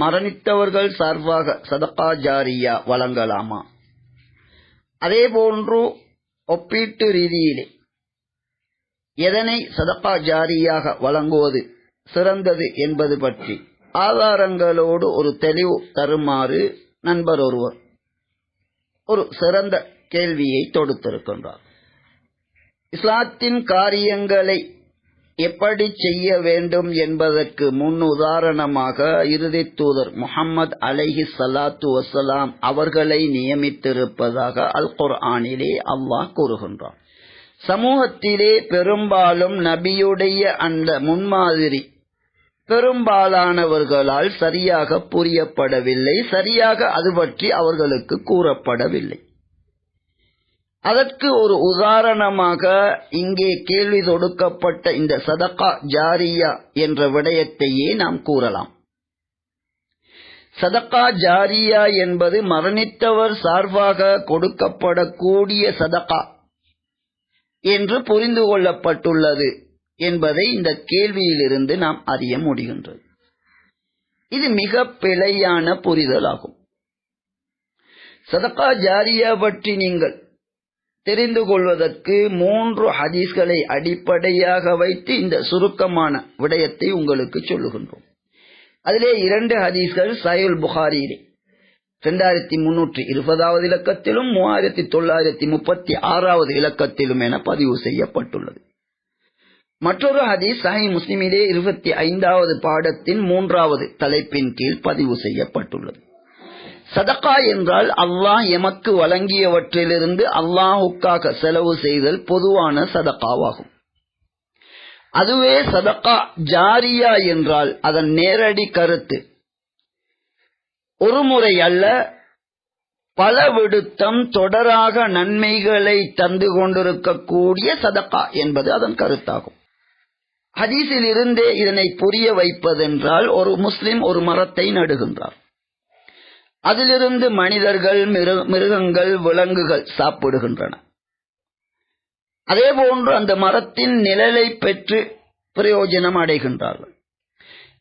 மரணித்தவர்கள் சார்பாக சதப்பாஜாரியா ஜாரியா வழங்கலாமா? அதே போன்று ஒப்பீட்டு ரீதியிலே எதனை சதப்பாஜாரியாக ஜாரியாக வழங்குவது சிறந்தது என்பது பற்றி ஆதாரங்களோடு ஒரு தெளிவு தருமாறு நண்பர் ஒருவர் ஒரு சிறந்த கேள்வியை தொடுத்திருக்கின்றார். இஸ்லாத்தின் காரியங்களை எப்படி செய்ய வேண்டும் என்பதற்கு முன் உதாரணமாக இறுதி தூதர் முகமது அலைஹி சலாத்து வசலாம் அவர்களை நியமித்திருப்பதாக அல் குர்ஆனிலே அல்லாஹ் கூறுகின்றார் சமூகத்திலே பெரும்பாலும் நபியுடைய அந்த முன்மாதிரி பெரும்பாலானவர்களால் சரியாக புரியப்படவில்லை சரியாக அது பற்றி அவர்களுக்கு கூறப்படவில்லை. அதற்கு ஒரு உதாரணமாக இங்கே கேள்வி தொடுக்கப்பட்ட இந்த சதகா ஜாரியா என்ற விடயத்தையே நாம் கூறலாம். சதகா ஜாரியா என்பது மரணித்தவர் சார்பாக கொடுக்கப்படக்கூடிய சதகா என்று புரிந்து கொள்ளப்பட்டுள்ளது என்பதை இந்த கேள்வியிலிருந்து நாம் அறிய முடிகின்றது. இது மிக பிழையான புரிதலாகும். சதகா ஜாரியா பற்றி நீங்கள் தெரிந்து கொள்வதற்கு மூன்று ஹதீஸ்களை அடிப்படையாக வைத்து இந்த சுருக்கமான விடயத்தை உங்களுக்கு சொல்லுகின்றோம். அதிலே இரண்டு ஹதீஸ்கள் சயுல் புகாரியிலே இரண்டாயிரத்தி முன்னூற்றி இருபதாவது இலக்கத்திலும் மூவாயிரத்தி தொள்ளாயிரத்தி முப்பத்தி ஆறாவது இலக்கத்திலும் என பதிவு செய்யப்பட்டுள்ளது. மற்றொரு ஹதீஸ் சஹி முஸ்லிமிலே இருபத்தி ஐந்தாவது பாடத்தின் மூன்றாவது தலைப்பின் கீழ் பதிவு செய்யப்பட்டுள்ளது. சதகா என்றால் அல்லாஹ் எமக்கு வழங்கியவற்றிலிருந்து அல்லாஹுக்காக செலவு செய்தல் பொதுவான சதகாவாகும் அதுவே சதகா ஜாரியா என்றால் அதன் நேரடி கருத்து. ஒரு முறை அல்ல பல விடுத்தம் தொடராக நன்மைகளை தந்து கொண்டிருக்கக்கூடிய சதகா என்பது அதன் கருத்தாகும். ஹதீஸில் இருந்தே இதனை புரிய வைப்பதென்றால் ஒரு முஸ்லிம் ஒரு மரத்தை நடுகின்றார். அதிலிருந்து மனிதர்கள் மிருகங்கள் விலங்குகள் சாப்பிடுகின்றன. அதே போன்று அந்த மரத்தின் நிழலை பெற்று பிரயோஜனம் அடைகின்றார்கள்.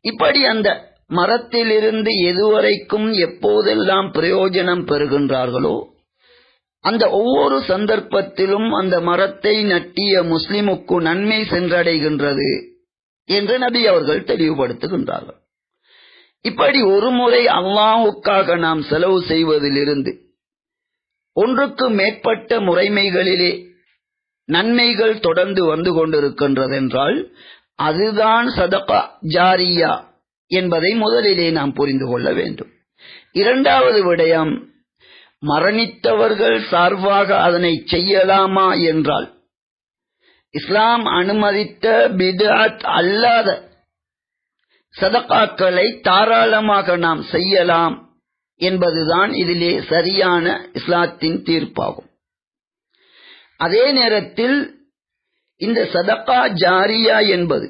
இப்படி அந்த மரத்திலிருந்து எதுவரைக்கும் எப்போதெல்லாம் பிரயோஜனம் பெறுகின்றார்களோ அந்த ஒவ்வொரு சந்தர்ப்பத்திலும் அந்த மரத்தை நட்டிய முஸ்லிமுக்கு நன்மை சென்றடைகின்றது என்று நபி அவர்கள் தெளிவுபடுத்துகின்றார்கள். இப்படி ஒரு முறை அல்லாஹுக்காக நாம் செலவு செய்வதிலிருந்து ஒன்றுக்கு மேற்பட்ட முறைமைகளிலே நன்மைகள் தொடர்ந்து வந்து கொண்டிருக்கின்றதென்றால் அதுதான் சதகா ஜாரியா என்பதை முதலிலே நாம் புரிந்து கொள்ள வேண்டும். இரண்டாவது விடயம் மரணித்தவர்கள் சார்பாக அதனை செய்யலாமா என்றால் இஸ்லாம் அனுமதித்த பிதாத் அல்லாத சதகாக்களை தாராளமாக நாம் செய்யலாம் என்பதுதான் இதிலே சரியான இஸ்லாத்தின் தீர்ப்பாகும். அதே நேரத்தில் இந்த சதகா ஜாரியா என்பது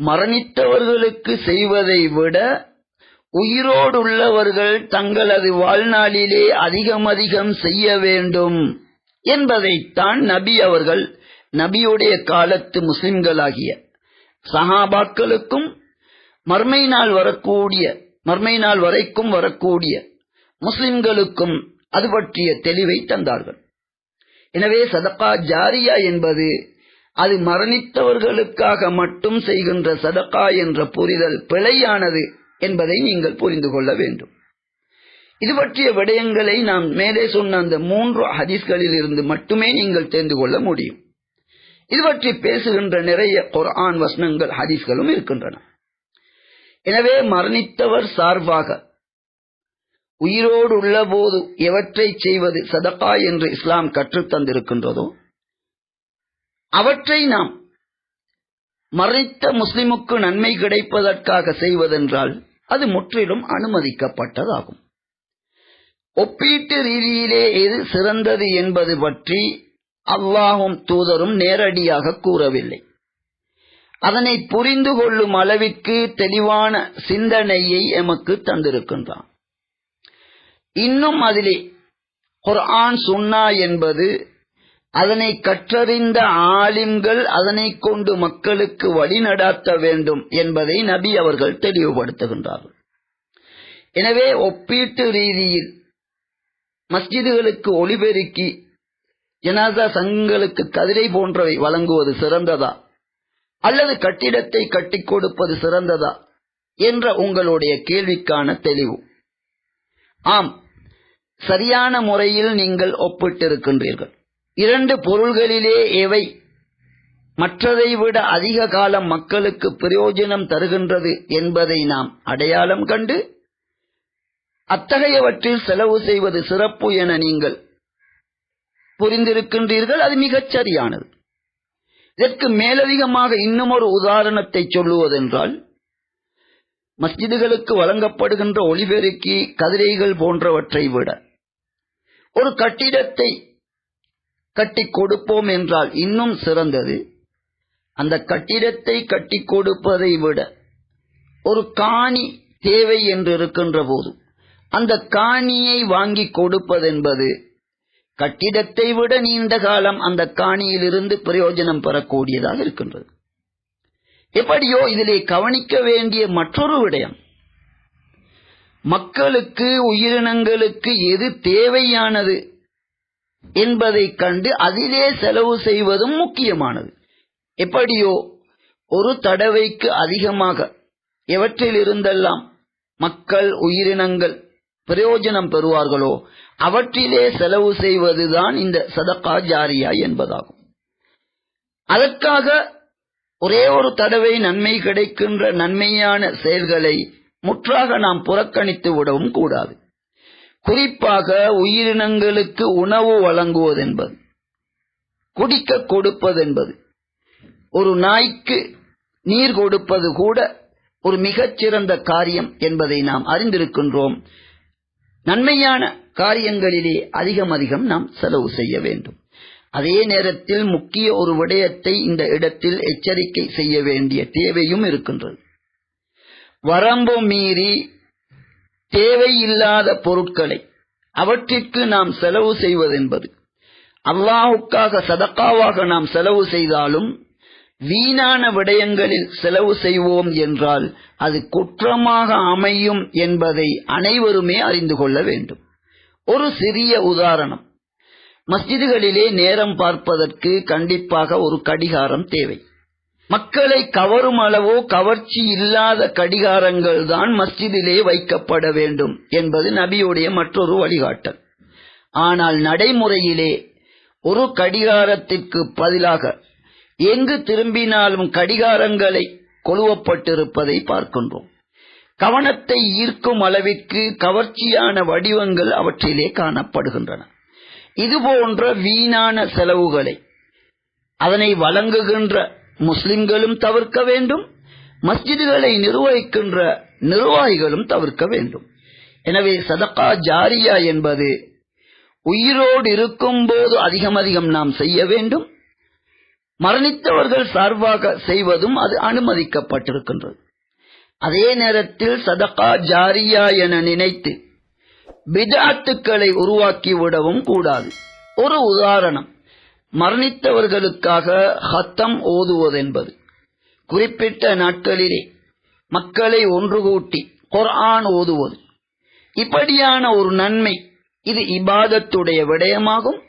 மரணித்தவர்களுக்கு செய்வதை விட உயிரோடு உள்ளவர்கள் தங்களது வாழ்நாளிலே அதிகம் அதிகம் செய்ய வேண்டும் என்பதைத்தான் நபி அவர்கள் நபியுடைய காலத்து முஸ்லிம்களாகிய சஹாபாக்களுக்கும் மர்மை நாள் வரக்கூடிய மர்மை நாள் வரைக்கும் வரக்கூடிய முஸ்லிம்களுக்கும் அது பற்றிய தெளிவை தந்தார்கள். எனவே சதக்கா ஜாரியா என்பது அது மரணித்தவர்களுக்காக மட்டும் செய்கின்ற சதக்கா என்ற புரிதல் பிழையானது என்பதை நீங்கள் புரிந்து கொள்ள வேண்டும். இது பற்றிய விடயங்களை நாம் மேலே சொன்ன அந்த மூன்று ஹதீஸ்களில் இருந்து மட்டுமே நீங்கள் தெரிந்து கொள்ள முடியும். இது பற்றி பேசுகின்ற நிறைய குர்ஆன் வசனங்கள் ஹதீஸ்களும் இருக்கின்றன. எனவே மரணித்தவர் சார்பாக உயிரோடு உள்ள போது எவற்றை செய்வது சதகா என்று இஸ்லாம் கற்றுத் தந்திருக்கின்றதோ அவற்றை நாம் மறைத்த முஸ்லிமுக்கு நன்மை கிடைப்பதற்காக செய்வதென்றால் அது முற்றிலும் அனுமதிக்கப்பட்டதாகும். ஒப்பீட்டு ரீதியிலே எது சிறந்தது என்பது பற்றி அல்லாஹும் தூதரும் நேரடியாக கூறவில்லை. அதனை புரிந்து கொள்ளும் அளவிற்கு தெளிவான சிந்தனையை எமக்கு தந்திருக்கின்றான். இன்னும் அதிலே குர்ஆன் சுன்னா என்பது அதனை கற்றறிந்த ஆலிம்கள் அதனை கொண்டு மக்களுக்கு வழிநடாத்த வேண்டும் என்பதை நபி அவர்கள் தெளிவுபடுத்துகின்றார்கள். எனவே ஒப்பீட்டு ரீதியில் மஸ்ஜிதுகளுக்கு ஒளிபெருக்கி ஜனாதா சங்கங்களுக்கு கதிரை போன்றவை வழங்குவது சிறந்ததா? அல்லது கட்டிடத்தை கட்டி கொடுப்பது சிறந்ததா என்ற உங்களுடைய கேள்விக்கான தெளிவு. ஆம். சரியான முறையில் நீங்கள் ஒப்பிட்டிருக்கின்றீர்கள். இரண்டு பொருள்களிலே எவை மற்றதை விட அதிக காலம் மக்களுக்கு பிரயோஜனம் தருகின்றது என்பதை நாம் அடையாளம் கண்டு அத்தகையவற்றில் செலவு செய்வது சிறப்பு என நீங்கள் புரிந்திருக்கின்றீர்கள். அது மிகச் சரியானது இதற்கு மேலதிகமாக இன்னும் ஒரு உதாரணத்தை சொல்லுவதென்றால் மஸ்ஜிதுகளுக்கு வழங்கப்படுகின்ற ஒளிபெருக்கி கதிரைகள் போன்றவற்றை விட ஒரு கட்டிடத்தை கட்டி கொடுப்போம் என்றால் இன்னும் சிறந்தது. அந்த கட்டிடத்தை கட்டி கொடுப்பதை விட ஒரு காணி தேவை என்று இருக்கின்ற போது அந்த காணியை வாங்கி கொடுப்பதென்பது கட்டிடத்தை விட நீண்ட காலம் அந்த காணியிலிருந்து பிரயோஜனம் பெறக்கூடியதாக இருக்கின்றது. எப்படியோ இதிலே கவனிக்க வேண்டிய மற்றொரு விடயம். மக்களுக்கு உயிரினங்களுக்கு எது தேவையானது என்பதை கண்டு அதிலே செலவு செய்வதும் முக்கியமானது. எப்படியோ ஒரு தடவைக்கு அதிகமாக எவற்றில் இருந்தெல்லாம் மக்கள் உயிரினங்கள் பிரயோஜனம் பெறுவார்களோ? அவற்றிலே செலவு செய்வதுதான் இந்த சதக்கா ஜாரியா என்பதாகும். அதற்காக ஒரே ஒரு தடவை நன்மை கிடைக்கின்ற நன்மையான செயல்களை முற்றாக நாம் புறக்கணித்து விடவும் கூடாது. குறிப்பாக உயிரினங்களுக்கு உணவு வழங்குவதென்பது குடிக்க கொடுப்பதென்பது ஒரு நாய்க்கு நீர் கொடுப்பது கூட ஒரு மிகச்சிறந்த காரியம் என்பதை நாம் அறிந்திருக்கின்றோம். நன்மையான காரியங்களிலே அதிகம் அதிகம் நாம் செலவு செய்ய வேண்டும். அதே நேரத்தில் முக்கிய ஒரு விடயத்தை இந்த இடத்தில் எச்சரிக்கை செய்ய வேண்டிய தேவையும் இருக்கின்றது. வரம்பு மீறி தேவையில்லாத பொருட்களை அவற்றிற்கு நாம் செலவு செய்வதென்பது அல்லாஹுக்காக சதக்காவாக நாம் செலவு செய்தாலும் வீணான விடயங்களில் செலவு செய்வோம் என்றால் அது குற்றமாக அமையும் என்பதை அனைவருமே அறிந்து கொள்ள வேண்டும். ஒரு சிறிய உதாரணம். மஸ்ஜிதுகளிலே நேரம் பார்ப்பதற்கு கண்டிப்பாக ஒரு கடிகாரம் தேவை. மக்களை கவரும் அளவோ கவர்ச்சி இல்லாத கடிகாரங்கள் தான் மஸ்ஜிதிலே வைக்கப்பட வேண்டும் என்பது நபியுடைய மற்றொரு வழிகாட்டல். ஆனால் நடைமுறையிலே ஒரு கடிகாரத்திற்கு பதிலாக எங்கு திரும்பினாலும் கடிகாரங்களை கொழுவப்பட்டிருப்பதை பார்க்கின்றோம். கவனத்தை ஈர்க்கும் அளவிற்கு கவர்ச்சியான வடிவங்கள் அவற்றிலே காணப்படுகின்றன. இதுபோன்ற வீணான செலவுகளை அதனை வழங்குகின்ற முஸ்லிம்களும் தவிர்க்க வேண்டும். மஸ்ஜிதுகளை நிர்வகிக்கின்ற நிர்வாகிகளும் தவிர்க்க வேண்டும். எனவே சதகா ஜாரியா என்பது உயிரோடு இருக்கும் போது அதிகம் அதிகம் நாம் செய்ய வேண்டும். மரணித்தவர்கள் சார்பாக செய்வதும் அது அனுமதிக்கப்பட்டிருக்கின்றது. அதே நேரத்தில் சதகா ஜாரியா என நினைத்து பிதாத்துக்களை உருவாக்கி விடவும் கூடாது. ஒரு உதாரணம் மரணித்தவர்களுக்காக ஹத்தம் ஓதுவதென்பது. குறிப்பிட்ட நாட்களிலே மக்களை ஒன்று கூட்டி குர்ஆன் ஓதுவது. இப்படியான ஒரு நன்மை இது இபாதத்துடைய விடயமாகும்.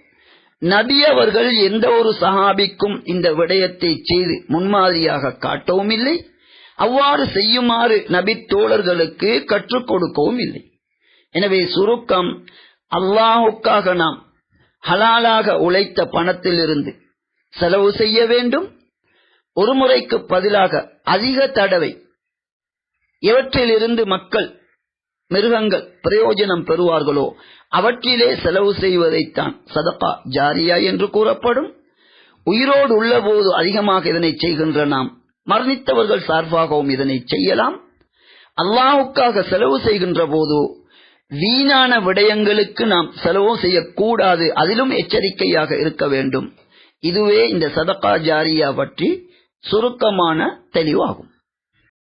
நபி அவர்கள் எந்த ஒரு சஹாபிக்கும் இந்த விடயத்தை செய்து முன்மாதிரியாக காட்டவும் இல்லை. அவ்வாறு செய்யுமாறு நபி தோழர்களுக்கு கற்றுக் கொடுக்கவும் இல்லை. எனவே சுருக்கம் அல்லாஹுக்காக நாம் ஹலாலாக உழைத்த பணத்திலிருந்து செலவு செய்ய வேண்டும். ஒரு முறைக்கு பதிலாக அதிக தடவை இவற்றிலிருந்து மக்கள் மிருகங்கள் பிரயோஜனம் பெறுவார்களோ? அவற்றிலே செலவு செய்வதைத்தான் சதப்பா ஜாரியா என்று கூறப்படும். உயிரோடு உள்ளபோது அதிகமாக இதனை செய்கின்ற நாம் மரணித்தவர்கள் சார்பாகவும் இதனை செய்யலாம். அல்லாவுக்காக செலவு செய்கின்ற போது வீணான விடயங்களுக்கு நாம் செலவு செய்யக்கூடாது. அதிலும் எச்சரிக்கையாக இருக்க வேண்டும். இதுவே இந்த சதக்கா ஜாரியா பற்றி சுருக்கமான தெளிவாகும்.